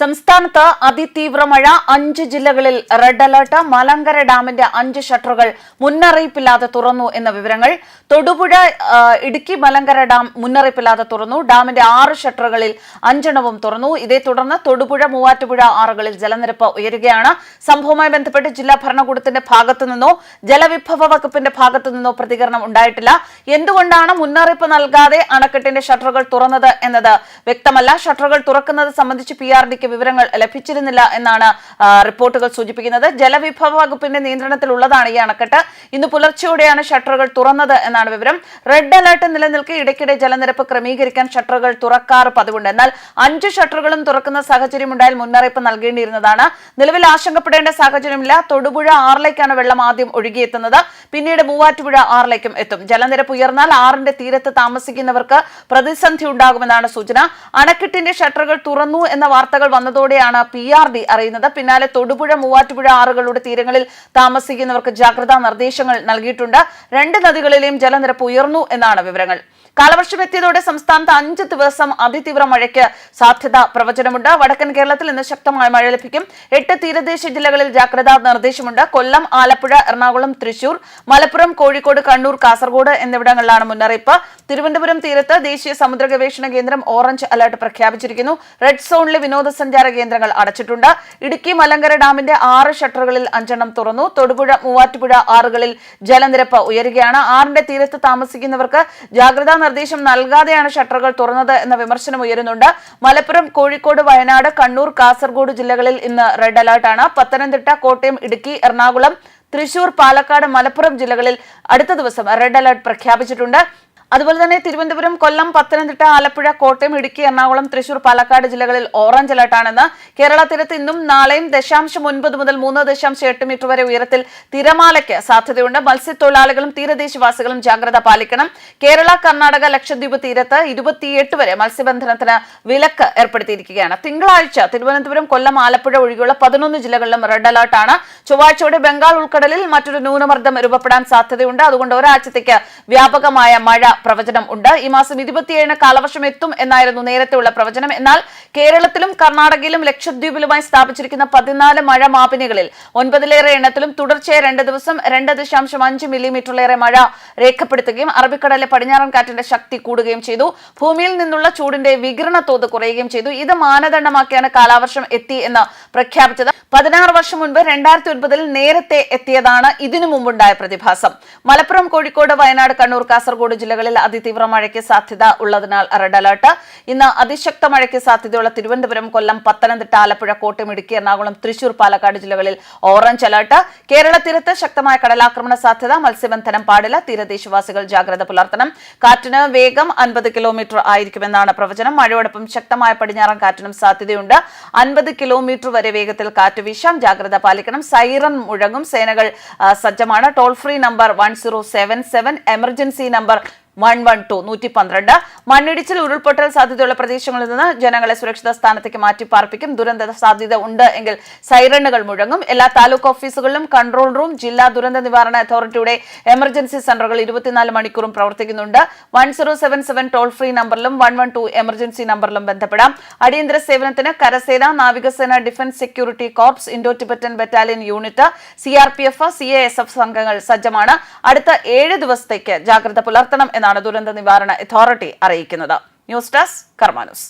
സംസ്ഥാനത്ത് അതിതീവ്ര മഴ അഞ്ച് ജില്ലകളിൽ റെഡ് അലർട്ട്. മലങ്കര ഡാമിന്റെ അഞ്ച് ഷട്ടറുകൾ മുന്നറിയിപ്പില്ലാതെ തുറന്നു എന്ന വിവരങ്ങൾ. തൊടുപുഴ ഇടുക്കി മലങ്കര ഡാം മുന്നറിയിപ്പില്ലാതെ തുറന്നു. ഡാമിന്റെ ആറ് ഷട്ടറുകളിൽ അഞ്ചെണ്ണവും തുറന്നു. ഇതേ തുടർന്ന് തൊടുപുഴ മൂവാറ്റുപുഴ ആറുകളിൽ ജലനിരപ്പ് ഉയരുകയാണ്. സംഭവവുമായി ബന്ധപ്പെട്ട് ജില്ലാ ഭരണകൂടത്തിന്റെ ഭാഗത്തു നിന്നോ ജലവിഭവ വകുപ്പിന്റെ ഭാഗത്തു നിന്നോ പ്രതികരണം ഉണ്ടായിട്ടില്ല. എന്തുകൊണ്ടാണ് മുന്നറിയിപ്പ് നൽകാതെ അണക്കെട്ടിന്റെ ഷട്ടറുകൾ തുറന്നത് എന്നത് വ്യക്തമല്ല. ഷട്ടറുകൾ തുറക്കുന്നത് സംബന്ധിച്ച് പി ആർ ഡിക്ക് വിവരങ്ങൾ ലഭിച്ചിരുന്നില്ല എന്നാണ് റിപ്പോർട്ടുകൾ സൂചിപ്പിക്കുന്നത്. ജലവിഭവ വകുപ്പിന്റെ നിയന്ത്രണത്തിലുള്ളതാണ് ഈ അണക്കെട്ട്. ഇന്ന് പുലർച്ചെയോടെയാണ് ഷട്ടറുകൾ തുറന്നത് എന്നാണ് വിവരം. റെഡ് അലർട്ട് നിലനിൽക്കെ ഇടയ്ക്കിടെ ജലനിരപ്പ് ക്രമീകരിക്കാൻ ഷട്ടറുകൾ തുറക്കാറ് പതിവുണ്ട്. എന്നാൽ അഞ്ച് ഷട്ടറുകളും തുറക്കുന്ന സാഹചര്യം ഉണ്ടായാൽ മുന്നറിയിപ്പ് നൽകേണ്ടിയിരുന്നതാണ്. നിലവിൽ ആശങ്കപ്പെടേണ്ട സാഹചര്യമില്ല. തൊടുപുഴ ആറിലേക്കാണ് വെള്ളം ആദ്യം ഒഴുകിയെത്തുന്നത്. പിന്നീട് മൂവാറ്റുപുഴ ആറിലേക്കും എത്തും. ജലനിരപ്പ് ഉയർന്നാൽ ആറിന്റെ തീരത്ത് താമസിക്കുന്നവർക്ക് പ്രതിസന്ധി ഉണ്ടാകുമെന്നാണ് സൂചന. അണക്കെട്ടിന്റെ ഷട്ടറുകൾ തുറന്നു എന്ന വാർത്തകൾ വന്നതോടെയാണ് പി ആർ ഡി അറിയുന്നത്. പിന്നാലെ തൊടുപുഴ മൂവാറ്റുപുഴ ആറുകളുടെ തീരങ്ങളിൽ താമസിക്കുന്നവർക്ക് ജാഗ്രതാ നിർദ്ദേശങ്ങൾ നൽകിയിട്ടുണ്ട്. രണ്ട് നദികളിലെയും ജലനിരപ്പ് ഉയർന്നു എന്നാണ് വിവരങ്ങൾ. കാലവർഷം എത്തിയതോടെ സംസ്ഥാനത്ത് അഞ്ച് ദിവസം അതിതീവ്ര മഴയ്ക്ക് സാധ്യത പ്രവചനമുണ്ട്. വടക്കൻ കേരളത്തിൽ ഇന്ന് ശക്തമായ മഴ ലഭിക്കും. എട്ട് തീരദേശ ജില്ലകളിൽ ജാഗ്രതാ നിർദ്ദേശമുണ്ട്. കൊല്ലം ആലപ്പുഴ എറണാകുളം തൃശൂർ മലപ്പുറം കോഴിക്കോട് കണ്ണൂർ കാസർഗോഡ് എന്നിവിടങ്ങളിലാണ് മുന്നറിയിപ്പ്. തിരുവനന്തപുരം തീരത്ത് ദേശീയ സമുദ്ര ഗവേഷണ കേന്ദ്രം ഓറഞ്ച് അലർട്ട് പ്രഖ്യാപിച്ചിരിക്കുന്നു. റെഡ് സോണിലെ വിനോദസഞ്ചാര കേന്ദ്രങ്ങൾ അടച്ചിട്ടുണ്ട്. ഇടുക്കി മലങ്കര ഡാമിന്റെ ആറ് ഷട്ടറുകളിൽ അഞ്ചെണ്ണം തുറന്നു. തൊടുപുഴ മൂവാറ്റുപുഴ ആറുകളിൽ ജലനിരപ്പ് ഉയരുകയാണ്. ആറിന്റെ തീരത്ത് താമസിക്കുന്നവർക്ക് ജാഗ്രതാ നിർദ്ദേശം നൽകാതെയാണ് ഷട്ടറുകൾ തുറന്നത് എന്ന വിമർശനം ഉയരുന്നുണ്ട്. മലപ്പുറം കോഴിക്കോട് വയനാട് കണ്ണൂർ കാസർഗോഡ് ജില്ലകളിൽ ഇന്ന് റെഡ് അലർട്ടാണ്. പത്തനംതിട്ട കോട്ടയം ഇടുക്കി എറണാകുളം തൃശൂർ പാലക്കാട് മലപ്പുറം ജില്ലകളിൽ അടുത്ത ദിവസം റെഡ് അലർട്ട് പ്രഖ്യാപിച്ചിട്ടുണ്ട്. അതുപോലെ തന്നെ തിരുവനന്തപുരം കൊല്ലം പത്തനംതിട്ട ആലപ്പുഴ കോട്ടയം ഇടുക്കി എറണാകുളം തൃശൂർ പാലക്കാട് ജില്ലകളിൽ ഓറഞ്ച് അലർട്ടാണെന്ന് കേരള തീരത്ത് ഇന്നും നാളെയും ദശാംശം ഒൻപത് മുതൽ മൂന്ന് ദശാംശം എട്ട് മീറ്റർ വരെ ഉയരത്തിൽ തിരമാലയ്ക്ക് സാധ്യതയുണ്ട്. മത്സ്യത്തൊഴിലാളികളും തീരദേശവാസികളും ജാഗ്രത പാലിക്കണം. കേരള കർണാടക ലക്ഷദ്വീപ് തീരത്ത് ഇരുപത്തിയെട്ട് വരെ മത്സ്യബന്ധനത്തിന് വിലക്ക് ഏർപ്പെടുത്തിയിരിക്കുകയാണ്. തിങ്കളാഴ്ച തിരുവനന്തപുരം കൊല്ലം ആലപ്പുഴ ഒഴികെയുള്ള പതിനൊന്ന് ജില്ലകളിലും റെഡ് അലർട്ടാണ് ചൊവ്വാഴ്ചയോടെ ബംഗാൾ ഉൾക്കടലിൽ മറ്റൊരു ന്യൂനമർദ്ദം രൂപപ്പെടാൻ സാധ്യതയുണ്ട്. അതുകൊണ്ട് ഒരാഴ്ചത്തേക്ക് വ്യാപകമായ മഴ പ്രവചനം ഉണ്ട്. ഈ മാസം ഇരുപത്തിയേഴിന് കാലവർഷം എത്തും എന്നായിരുന്നു നേരത്തെയുള്ള പ്രവചനം. എന്നാൽ കേരളത്തിലും കർണാടകയിലും ലക്ഷദ്വീപിലുമായി സ്ഥാപിച്ചിരിക്കുന്ന പതിനാല് മഴ മാപിനികളിൽ ഒൻപതിലേറെ എണ്ണത്തിലും തുടർച്ചയായ രണ്ട് ദിവസം രണ്ട് ദശാംശം അഞ്ച് മില്ലിമീറ്ററിലേറെ മഴ രേഖപ്പെടുത്തുകയും അറബിക്കടലിലെ പടിഞ്ഞാറൻ കാറ്റിന്റെ ശക്തി കൂടുകയും ചെയ്തു. ഭൂമിയിൽ നിന്നുള്ള ചൂടിന്റെ വികിരണ തോത് കുറയുകയും ചെയ്തു. ഇത് മാനദണ്ഡമാക്കിയാണ് കാലാവർഷം എത്തി എന്ന് പ്രഖ്യാപിച്ചത്. പതിനാറ് വർഷം മുൻപ് രണ്ടായിരത്തി ഒൻപതിൽ നേരത്തെ എത്തിയതാണ് ഇതിനു മുമ്പുണ്ടായ പ്രതിഭാസം. മലപ്പുറം കോഴിക്കോട് വയനാട് കണ്ണൂർ കാസർഗോഡ് ജില്ലകളിൽ അതിതീവ്ര മഴയ്ക്ക് സാധ്യത ഉള്ളതിനാൽ റെഡ് അലർട്ട്. ഇന്ന് അതിശക്ത മഴയ്ക്ക് സാധ്യതയുള്ള തിരുവനന്തപുരം കൊല്ലം പത്തനംതിട്ട ആലപ്പുഴ കോട്ടയം ഇടുക്കി എറണാകുളം തൃശൂർ പാലക്കാട് ജില്ലകളിൽ ഓറഞ്ച് അലർട്ട്. കേരള തീരത്ത് ശക്തമായ കടലാക്രമണ സാധ്യത മത്സ്യബന്ധനം പാടില്ല തീരദേശവാസികൾ ജാഗ്രത പുലർത്തണം. കാറ്റിന് വേഗം അൻപത് കിലോമീറ്റർ ആയിരിക്കുമെന്നാണ് പ്രവചനം. മഴയോടൊപ്പം ശക്തമായ പടിഞ്ഞാറൻ കാറ്റിനും സാധ്യതയുണ്ട്. അൻപത് കിലോമീറ്റർ വരെ വേഗത്തിൽ കാറ്റ് വീശാം ജാഗ്രത പാലിക്കണം. സൈറൺ മുഴങ്ങും സേനകൾ സജ്ജമാണ്. Toll free number one zero seven seven emergency number one one two നൂറ്റി പന്ത്രണ്ട് മണ്ണിടിച്ചിൽ ഉരുൾപൊട്ടൽ സാധ്യതയുള്ള പ്രദേശങ്ങളിൽ നിന്ന് ജനങ്ങളെ സുരക്ഷിത സ്ഥാനത്തേക്ക് മാറ്റി പാർപ്പിക്കും ദുരന്ത സാധ്യത ഉണ്ട് എങ്കിൽ സൈറണുകൾ മുഴങ്ങും. എല്ലാ താലൂക്ക് ഓഫീസുകളിലും കൺട്രോൾ റൂം ജില്ലാ ദുരന്ത നിവാരണ അതോറിറ്റിയുടെ എമർജൻസി സെന്ററുകൾ ഇരുപത്തിനാല് മണിക്കൂറും പ്രവർത്തിക്കുന്നുണ്ട്. One zero seven seven toll free നമ്പറിലും one one two emergency നമ്പറിലും ബന്ധപ്പെടാം. അടിയന്തര സേവനത്തിന് കരസേന നാവികസേന defence security corps Indo Tibetan battalion unit C R P F C A S F സംഘങ്ങൾ സജ്ജമാണ്. അടുത്ത ഏഴ് ദിവസത്തേക്ക് ജാഗ്രത പുലർത്തണം എന്നാണ് ദുരന്ത നിവാരണ അതോറിറ്റി അറിയിക്കുന്നത്. News desk കർമാനുസ്